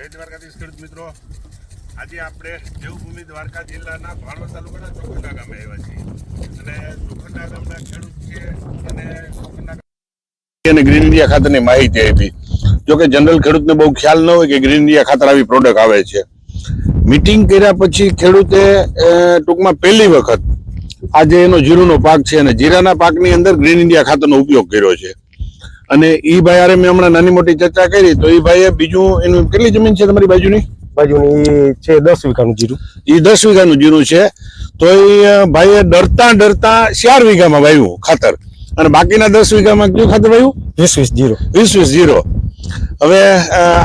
જય દ્વારકાધીશ ખેડૂત મિત્રો. આજે આપણે દેવભૂમિ દ્વારકા જિલ્લાના ભાણવડ તાલુકાના ચોખંડા ગામે આવ્યા છીએ. અને ચોખંડા ગામના ખેડૂત છે અને ચોખંડા અને ગ્રીન ઇન્ડિયા ખાતરની માહિતી આપી. જોકે જનરલ ખેડૂતને બહુ ખ્યાલ ન હોય કે ગ્રીન ઇન્ડિયા ખાતર આવી પ્રોડક્ટ આવે છે. મીટિંગ કર્યા પછી ખેડૂતે ટૂંકમાં પહેલી વખત આજે એનો જીરુનો પાક છે અને જીરાના પાકની અંદર ગ્રીન ઇન્ડિયા ખાતરનો ઉપયોગ કર્યો છે. અને ઈ ભાઈ અરે મેં હમણાં નાની મોટી ચર્ચા કરી તો ઈ ભાઈએ બીજું એનું કેટલી જમીન છે તમારી બાજુની? બાજુની છે દસ વીઘાનું જીરું. એ દસ વીઘાનું જીરું છે તો એ ભાઈએ ડરતા ડરતા ચાર વીઘામાં વાવ્યું ખાતર. અને બાકીના દસ વીઘામાં કયું ખાતર વાવ્યું? વીસ વીસ જીરો. વીસ વીસ જીરો. હવે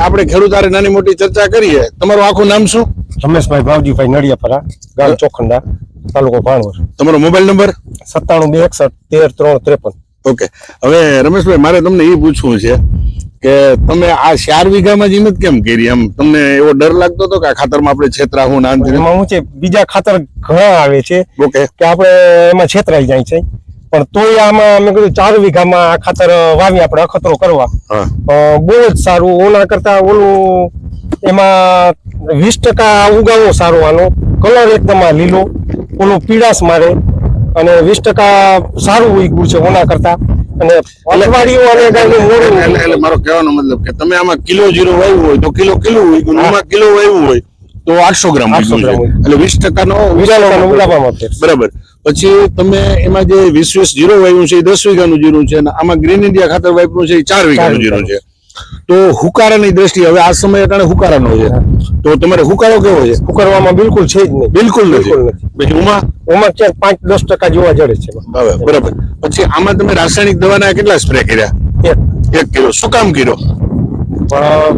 આપણે ખેડૂત આરે નાની મોટી ચર્ચા કરીએ. તમારું આખું નામ શું? રમેશભાઈ ભાવજીભાઈ નડિયાપરા ગામ ચોખંડા તાલુકો ભાણવર તમારો મોબાઈલ નંબર? સત્તાણું બે એકસઠ તેર ત્રણ ત્રેપન. ઓકે. હવે રમેશભાઈ મારે તમને એ પૂછવું છે કે તમે આ ચાર વીઘામાં જ હિંમત કેમ કરી? એમ તમને એવો ડર લાગતો હતો કે આ ખાતરમાં આપણે છેતરાવું ના નાન હું છે બીજા ખાતર ઘણા આવે છે ઓકે. કે આપણે એમાં છેતરાઈ જાય છે. પણ તોય આમાં મેં કીધું ચાર વીઘામાં આ ખાતર વાવી આપણે અખતરો કરવા. બહુ જ સારું. ઓના કરતા ઓલું એમાં વીસ ટકા ઉગાવો સારો આનો. કલર એકદમ આ લીલો. ઓલું પીળાશ મારે. અને વીસ ટકા સારું ઉગ્યું છે ઓના કરતા. અને અઠવાડિયું અને ગાયનું એટલે મોડું એટલે- એટલે મારો કહેવાનો મતલબ કે તમે આમાં કિલો જીરો વાવ્યું હોય તો કિલો કિલો ઉગ્યું આમાં કિલો વાવ્યું હોય તો આઠસો ગ્રામ 800 ગ્રામ એટલે વીસ ટકાનો વીસ ટકાનો બરાબર. પછી તમે એમાં જે વીસ વીસ જીરો વાવ્યું છે એ દસ વીઘાનું જીરું છે અને આમાં ગ્રીન ઇન્ડિયા ખાતર વાપર્યું છે એ ચાર વીઘાનું. જીરું છે. તો હુકારાની દ્રષ્ટિએ હવે આ સમય અટાણે હુકારાનો છે. તો તમારે હુકારો કેવો છે? હુકારવામાં બિલકુલ છે જ નહીં. બિલકુલ બિલકુલ નથી. ઉમા? ઉમા ચાર પાંચ દસ ટકા જોવા જડે છે. બરાબર. પછી આમાં તમે રાસાયણિક દવાના કેટલા સ્પ્રે કર્યા? એક. કિલો. શું કામ કર્યો? પણ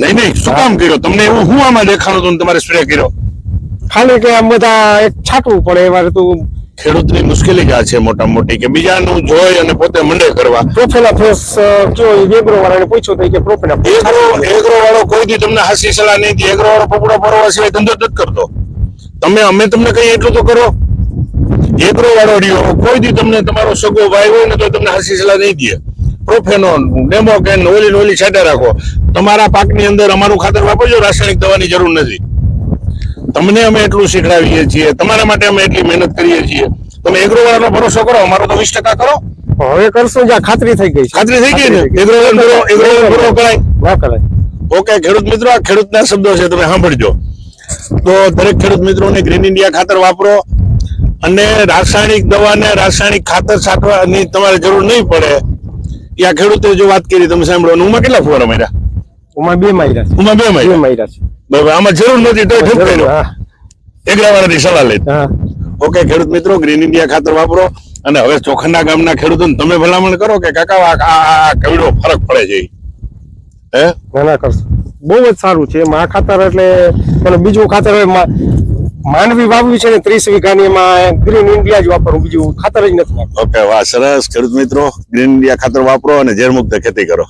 નહીં નહીં. શું કામ કર્યો? તમને એવું હું આમાં દેખાણું હતું તમારે સ્પ્રે કર્યો? ખાલી કે આમ બધા એક છાંટવું પડે એ તું તો ખેડૂતની મુશ્કેલી જ આ છે મોટા મોટી કે બીજાનું જોઈ અને પોતે મંડે કરવા. પ્રોફેલા ફેસ કયો એ વાળાને પૂછ્યું તો કે પ્રોફેલા એગ્રો એગ્રો વાળો કોઈ દી તમને હાસી સલાહ નહીં દે એગ્રો વાળો પપડો પરવા સિવાય ધંધો જ કરતો. તમે અમે તમને કઈ એટલું તો કરો? એગ્રો વાળો રહ્યો કોઈ દી તમને તમારો સગો ભાઈ હોય ને તો તમને હાસી સલાહ નહીં દે. પ્રોફેનોન ડેમોકેન ઓલી ઓલી છાંટા રાખો. તમારા પાકની અંદર અમારું ખાતર વાપરજો રાસાયણિક દવાની જરૂર નથી. તમને અમે એટલું શીખડાવીએ છીએ તમારા માટે અમે એટલી મહેનત કરીએ છીએ. તમે એગ્રો વાળાનો ભરોસો કરો અમારો તો વીસ ટકા કરો. હવે કરશું જ્યાં ખાતરી થઈ ગઈ ખાતરી થઈ ગઈ ને એગ્રો વાળાનો ભરો- એગ્રો ભરો કરાય. ના કરાય. ઓકે ખેડૂત મિત્રો આ ખેડૂતના શબ્દો છે તમે સાંભળજો. તો દરેક ખેડૂત મિત્રોને ગ્રીન ઇન્ડિયા ખાતર વાપરો અને રાસાયણિક દવા ને રાસાયણિક ખાતર છાંટવાની તમારે જરૂર નહીં પડે. એ આ ખેડૂતે જો વાત કરી તમે સાંભળો. ઉમાં કેટલા ફુવારા માર્યા? ઉમા બે માર્યા ઉમા બે માર્યા? માર્યા છે. બરાબર આમાં જરૂર નથી તો ઠપકાર્યો હા. એકલા વાળાની સલાહ લઈ ઓકે ખેડૂત મિત્રો ગ્રીન ઇન્ડિયા ખાતર વાપરો અને હવે ચોખંડા ગામના ખેડૂતોને તમે ભલામણ કરો કે કાકા આ આ ફરક પડે છે હે? ના ના કરશો. બહુ જ સારું છે. આ ખાતર એટલે પણ બીજું ખાતર મા- માનવી વાવ્યું છે ને ત્રીસ વીઘાની એમાં ગ્રીન ઇન્ડિયા જ વાપરવું બીજું ખાતર જ નથી ઓકે વાહ સરસ. ખેડૂત મિત્રો ગ્રીન ઇન્ડિયા ખાતર વાપરો અને ઝેર મુક્ત ખેતી કરો.